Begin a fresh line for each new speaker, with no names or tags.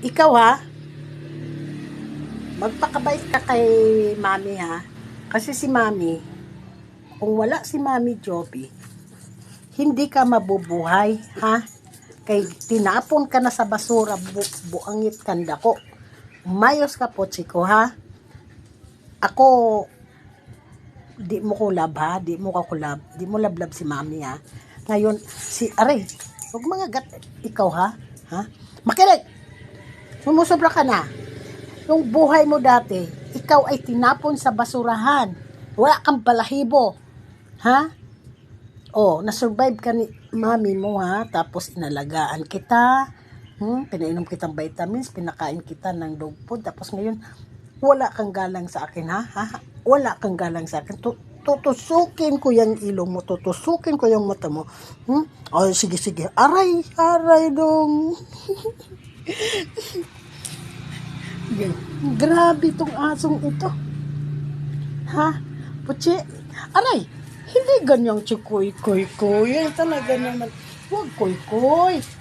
ikaw ha, magpakabait ka kay mami ha. Kasi si mami, kung wala si mami Joby, hindi ka mabubuhay ha. Kay tinapon ka na sa basura, bu buangit kanda ko. Mayos ka po, chiko ha. Ako, di mo kulab ha, di mo kakulab, di mo lablab si mami ha. Ngayon, si Aray, huwag mga gat, ikaw ha, ha? Makinig! Sumusobra ka na. Yung buhay mo dati, ikaw ay tinapon sa basurahan. Wala kang balahibo. Ha? Oh, na-survive ka ni mami mo ha, tapos inalagaan kita, hmm, pinainom kitang vitamins, pinakain kita ng dog food, tapos ngayon, wala kang galang sa akin ha, ha? Wala kang galang sa akin. Tu- tutusukin ko yung ilong mo, tutusukin ko yung mata mo. Hmm? Ay, sige, sige. Aray, aray dong. Grabe tong asong ito. Ha? Puchi? Aray, hindi ganyang chikoy koy koy. Yan talaga naman. Huwag koy koy. Oh,